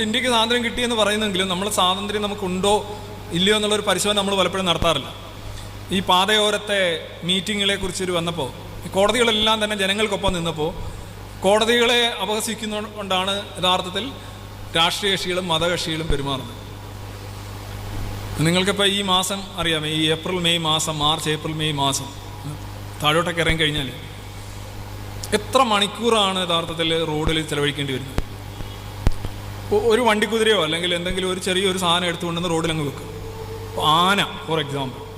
നമുക്ക് ഇന്ത്യയ്ക്ക് സ്വാതന്ത്ര്യം കിട്ടിയെന്ന് പറയുന്നെങ്കിലും നമ്മൾ സ്വാതന്ത്ര്യം നമുക്കുണ്ടോ ഇല്ലയോ എന്നുള്ളൊരു പരിശോധന നമ്മൾ പലപ്പോഴും നടത്താറില്ല. ഈ പാതയോരത്തെ മീറ്റിങ്ങുകളെ കുറിച്ചൊരു വന്നപ്പോൾ കോടതികളെല്ലാം തന്നെ ജനങ്ങൾക്കൊപ്പം നിന്നപ്പോൾ കോടതികളെ അപഹസിക്കുന്നതുകൊണ്ടാണ് യഥാർത്ഥത്തിൽ രാഷ്ട്രീയ കക്ഷികളും മതകക്ഷികളും പെരുമാറുന്നത്. നിങ്ങൾക്കിപ്പോൾ ഈ മാസം അറിയാമോ? ഈ ഏപ്രിൽ മെയ് മാസം മാർച്ച് ഏപ്രിൽ മെയ് മാസം താഴോട്ടൊക്കെ ഇറങ്ങി കഴിഞ്ഞാൽ എത്ര മണിക്കൂറാണ് യഥാർത്ഥത്തിൽ റോഡിൽ ചിലവഴിക്കേണ്ടി വരുന്നത്? ഒരു വണ്ടിക്കുതിരയോ അല്ലെങ്കിൽ എന്തെങ്കിലും ഒരു ചെറിയൊരു സാധനം എടുത്തുകൊണ്ടെന്ന് റോഡിൽ അങ്ങ് വെക്കും. ആന ഫോർ എക്സാമ്പിൾ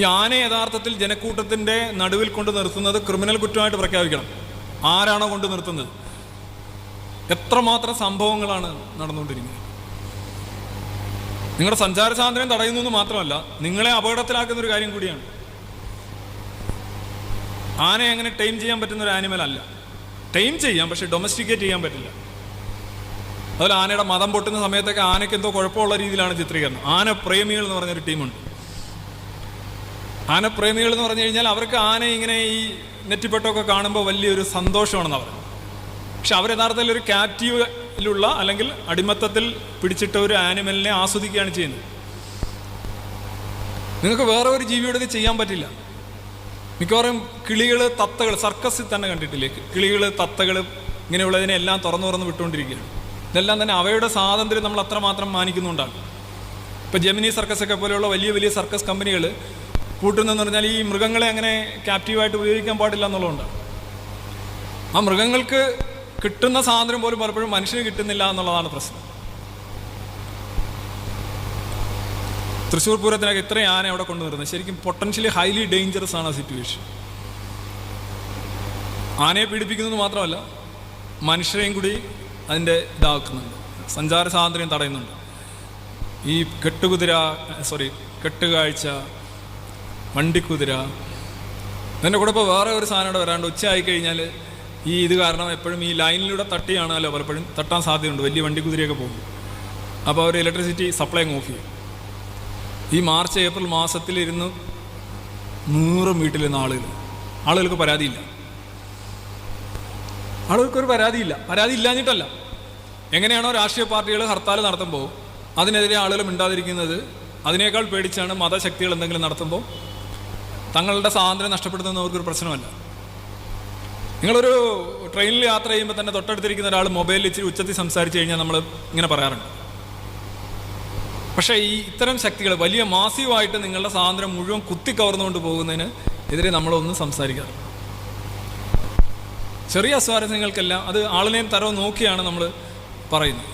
ഈ ആന യഥാർത്ഥത്തിൽ ജനക്കൂട്ടത്തിന്റെ നടുവിൽ കൊണ്ട് നിർത്തുന്നത് ക്രിമിനൽ കുറ്റമായിട്ട് പ്രഖ്യാപിക്കണം. ആരാണോ കൊണ്ട് നിർത്തുന്നത്? എത്രമാത്രം സംഭവങ്ങളാണ് നടന്നുകൊണ്ടിരിക്കുന്നത്? നിങ്ങളുടെ സഞ്ചാര സ്വാതന്ത്ര്യം തടയുന്നു എന്ന് മാത്രമല്ല നിങ്ങളെ അപകടത്തിലാക്കുന്ന ഒരു കാര്യം കൂടിയാണ്. ആനയെ അങ്ങനെ ടൈം ചെയ്യാൻ പറ്റുന്ന ഒരു ആനിമൽ അല്ല. ടൈം ചെയ്യാം പക്ഷെ ഡൊമസ്റ്റിക്കേറ്റ് ചെയ്യാൻ പറ്റില്ല. അതുപോലെ ആനയുടെ മതം പൊട്ടുന്ന സമയത്തൊക്കെ ആനയ്ക്ക് എന്തോ കുഴപ്പമുള്ള രീതിയിലാണ് ചിത്രീകരണം. ആന പ്രേമികൾ എന്ന് പറഞ്ഞൊരു ടീമുണ്ട്. ആനപ്രേമികൾ എന്ന് പറഞ്ഞു കഴിഞ്ഞാൽ അവർക്ക് ആന ഇങ്ങനെ ഈ നെറ്റിപ്പെട്ടൊക്കെ കാണുമ്പോൾ വലിയൊരു സന്തോഷമാണെന്ന് അവർ പക്ഷെ അവർ യഥാർത്ഥത്തിൽ ഒരു ക്യാപ്റ്റീവിലുള്ള അല്ലെങ്കിൽ അടിമത്തത്തിൽ പിടിച്ചിട്ട ഒരു ആനിമലിനെ ആസ്വദിക്കുകയാണ് ചെയ്യുന്നത്. നിങ്ങൾക്ക് വേറെ ഒരു ജീവിയോട് ഇത് ചെയ്യാൻ പറ്റില്ല. മിക്കവാറും കിളികൾ തത്തകൾ സർക്കസിൽ തന്നെ കണ്ടിട്ടില്ലേ? കിളികൾ തത്തകൾ ഇങ്ങനെയുള്ളതിനെ എല്ലാം തുറന്നു തുറന്ന് വിട്ടുകൊണ്ടിരിക്കുകയാണ്. ഇതെല്ലാം തന്നെ അവയുടെ സ്വാതന്ത്ര്യം നമ്മൾ അത്രമാത്രം മാനിക്കുന്നുണ്ടാകും. ഇപ്പോൾ ജെമിനി സർക്കസ് ഒക്കെ പോലെയുള്ള വലിയ വലിയ സർക്കസ് കമ്പനികൾ കൂട്ടുന്നതെന്ന് പറഞ്ഞാൽ ഈ മൃഗങ്ങളെ അങ്ങനെ ക്യാപ്റ്റീവായിട്ട് ഉപയോഗിക്കാൻ പാടില്ല എന്നുള്ളതുകൊണ്ടാണ് ആ മൃഗങ്ങൾക്ക് കിട്ടുന്ന സ്വാതന്ത്ര്യം പോലും പലപ്പോഴും മനുഷ്യന് കിട്ടുന്നില്ല എന്നുള്ളതാണ് പ്രശ്നം. തൃശ്ശൂർ പൂരത്തിനൊക്കെ ഇത്ര ആന അവിടെ കൊണ്ടുവരുന്നത് ശരിക്കും പൊട്ടൻഷ്യലി ഹൈലി ഡേഞ്ചറസ് ആണ് ആ സിറ്റുവേഷൻ ആനയെ പീഡിപ്പിക്കുന്നത് മാത്രമല്ല മനുഷ്യരെയും കൂടി അതിന്റെ ഇതാക്കുന്നുണ്ട്. സഞ്ചാര സ്വാതന്ത്ര്യം തടയുന്നുണ്ട്. ഈ കെട്ടുകുതിര സോറി കെട്ടുകാഴ്ച വണ്ടിക്കുതിര ഇതിന്റെ കൂടെ ഇപ്പോൾ വേറെ ഒരു സാധനം വരാണ്ട് ഉച്ച ആയി കഴിഞ്ഞാൽ ഈ ഇത് കാരണം എപ്പോഴും ഈ ലൈനിലൂടെ തട്ടിയാണല്ലോ പലപ്പോഴും തട്ടാൻ സാധ്യതയുണ്ട്. വലിയ വണ്ടിക്കുതിരയൊക്കെ പോകും. അപ്പോൾ അവർ ഇലക്ട്രിസിറ്റി സപ്ലൈ ഓഫ് ചെയ്യും. ഈ മാർച്ച് ഏപ്രിൽ മാസത്തിലിരുന്ന് നൂറും വീട്ടിലിരുന്ന ആളുകൾ ആളുകൾക്ക് പരാതിയില്ല. ആളുകൾക്ക് ഒരു പരാതിയില്ല. പരാതി ഇല്ലാഞ്ഞിട്ടല്ല. എങ്ങനെയാണോ രാഷ്ട്രീയ പാർട്ടികൾ ഹർത്താൽ നടത്തുമ്പോൾ അതിനെതിരെ ആളുകൾ മിണ്ടാതിരിക്കുന്നത് അതിനേക്കാൾ പേടിച്ചാണ് മതശക്തികൾ എന്തെങ്കിലും നടത്തുമ്പോൾ തങ്ങളുടെ സ്വാതന്ത്ര്യം നഷ്ടപ്പെടുത്തുന്നവർക്കൊരു പ്രശ്നമല്ല. നിങ്ങളൊരു ട്രെയിനിൽ യാത്ര ചെയ്യുമ്പോൾ തന്നെ തൊട്ടടുത്തിരിക്കുന്ന ഒരാൾ മൊബൈലിൽ ഇച്ചിരി ഉച്ചത്തിൽ സംസാരിച്ച് കഴിഞ്ഞാൽ നമ്മൾ ഇങ്ങനെ പറയാറുണ്ട്. പക്ഷേ ഈ ഇത്തരം ശക്തികൾ വലിയ മാസീവായിട്ട് നിങ്ങളുടെ സ്വാതന്ത്ര്യം മുഴുവൻ കുത്തി കവർന്നുകൊണ്ട് പോകുന്നതിന് എതിരെ നമ്മളൊന്നും സംസാരിക്കാറില്ല. ചെറിയ അസ്വാരസ്യങ്ങൾക്കെല്ലാം അത് ആളിനെയും തരവും നോക്കിയാണ് നമ്മൾ പറയുന്നത്.